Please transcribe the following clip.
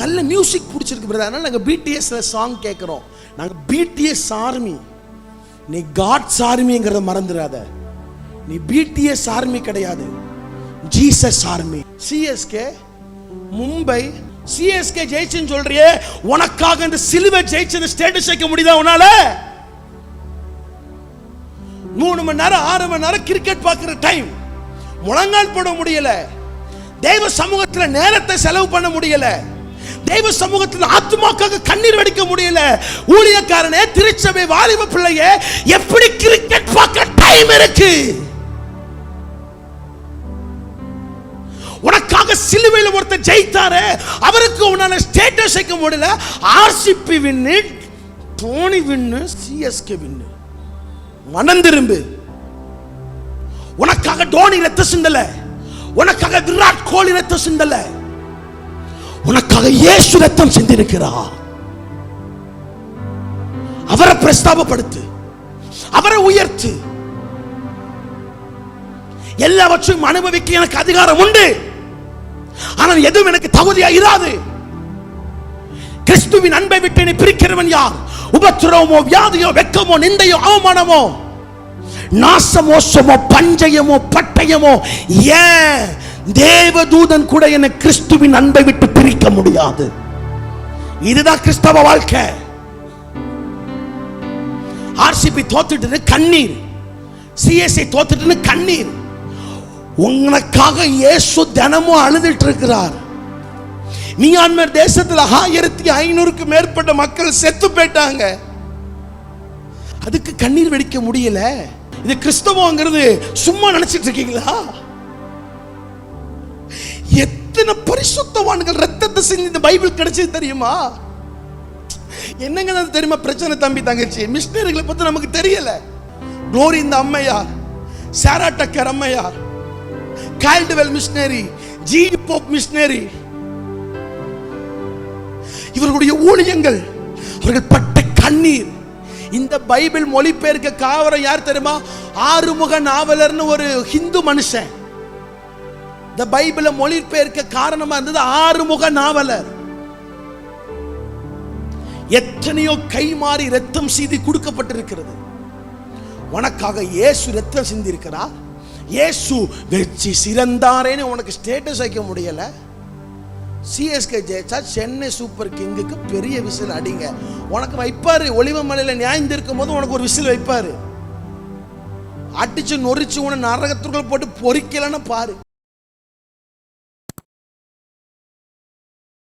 நல்ல மியூசிக் பிடிச்சிருக்கு பிரதர் அதனால நாங்கள் பிடிஎஸ்ல சாங் கேட்குறோம் நாங்கள் பிடிஎஸ் ஆர்மி நீ காட்ஸ் ஆர்மிங்கிறத மறந்துடாத. நீ பிடிஎஸ் ஆர்மி கிடையாது. Jesus army CSK Mumbai CSK ஜெயிச்சுன்னு சொல்றியே. உனக்காக இந்த சிலுவை ஜெயிச்சு ஸ்டேட்டஸ் வைக்க முடியுதா உன்னால? மூணு மணி நேரம் ஆறு மணி நேரம் கிரிக்கெட் பார்க்குற டைம் முழங்கால் போட முடியல. தெய்வ சமூகத்தில் நேரத்தை செலவு பண்ண முடியலை. தெய்வ சமூகத்தில் ஆத்மாக்காக கண்ணீர் வடிக்க முடியல. ஊழியக்காரனே திருச்சபை வாலிப பிள்ளைய எப்படி கிரிக்கெட் பார்க்க டைம் இருக்கு? உனக்காக சிலுவையில் ஒருத்தர் ஜெயித்தாரு அவருக்கு உன்னால ஸ்டேட்டஸ் வைக்க முடியல. RCB win Dhoni win CSK win. மனம் திரும்பு. உனக்காக டோனி ரத்த சிந்தல உனக்காக விராட் கோலி ரத்த சிந்தலை உனக்காக இயேசு ரத்தம் சிந்திருக்கிறார். அவரை பிரஸ்தாபப்படுத்து. அவரை உயர்த்து. எல்லாவற்றையும் அனுபவிக்க எனக்கு அதிகாரம் உண்டு. ஆனால் எதுவும் எனக்கு தகுதியா இராது. கிறிஸ்துவின் அன்பை விட்டு என்னை பிரிக்கிறவன் யார்? உபத்திரவமோ வியாதியோ வெக்கமோ நிந்தையோ அவமானமோ? நாசமோசமோ பஞ்சயமோ பட்டயமோ? ஏன் தேவதூதன் கூட என்னை கிறிஸ்துவின் அன்பை விட்டு பிரிக்க முடியாது. இதுதான் கிறிஸ்தவ வாழ்க்கை. ஆர்சிபி தோத்துட்டு கண்ணீர். சிஎஸ்ஐ தோத்துட்டு கண்ணீர். உனக்காக இயேசு தினமும் அழுதுட்டு இருக்கிறார் மியான்மர் தேசத்தில் ஆயிரத்தி ஐநூறுக்கு மேற்பட்ட மக்கள் செத்து போயிட்டாங்க. அதுக்கு கண்ணீர் வெடிக்க முடியல. இது கிறிஸ்தவங்கிறது சும்மா நினைச்சிட்டு இருக்கீங்களா? எத்தனை பரிசுத்தவான்கள் ரத்தத்தை செஞ்சு இந்த பைபிள் கிடைச்சது தெரியுமா? என்னங்க தெரியுமா? பிரச்சனை தம்பி தங்கச்சி. மிஷினரிகளை பத்தி நமக்கு தெரியல. குளோரி இந்த அம்மையார் சாரா டக்கர் அம்மையார் Caldwell missionary G Pope missionary. இவர்களுடைய ஊழியங்கள் அவர்கள் பட்ட கண்ணீர். இந்த பைபிள் மொழிபெயர்க்க காவரம் யார் தெரியுமா? ஆறுமுக நாவலர்னு ஒரு ஹிந்து மனுஷன். இந்த பைபிளை மொழிபெயர்க்க காரணமா இருந்தது ஆறுமுக நாவலர். எத்தனையோ கை மாறி ரத்தம் சீதி கொடுக்கப்பட்டிருக்கிறது. உனக்காக இயேசு ரத்தம் சிந்திருக்கிறார் இயேசு வெற்றி சிறந்தாரேன்னு உனக்கு ஸ்டேட்டஸ் வைக்க முடியல. சிஎஸ்கே ஜெயிச்சா சென்னை சூப்பர் கிங்குக்கு பெரிய விசில் அடிங்க. உனக்கு வைப்பாரு ஒளிவமலையில் நியாயம் இருக்கும் போது உனக்கு ஒரு விசில் வைப்பாரு. அடிச்சு நொறிச்சு உன நரகத்துக்குள்ள போட்டு பொறிக்கலன்னு பாரு.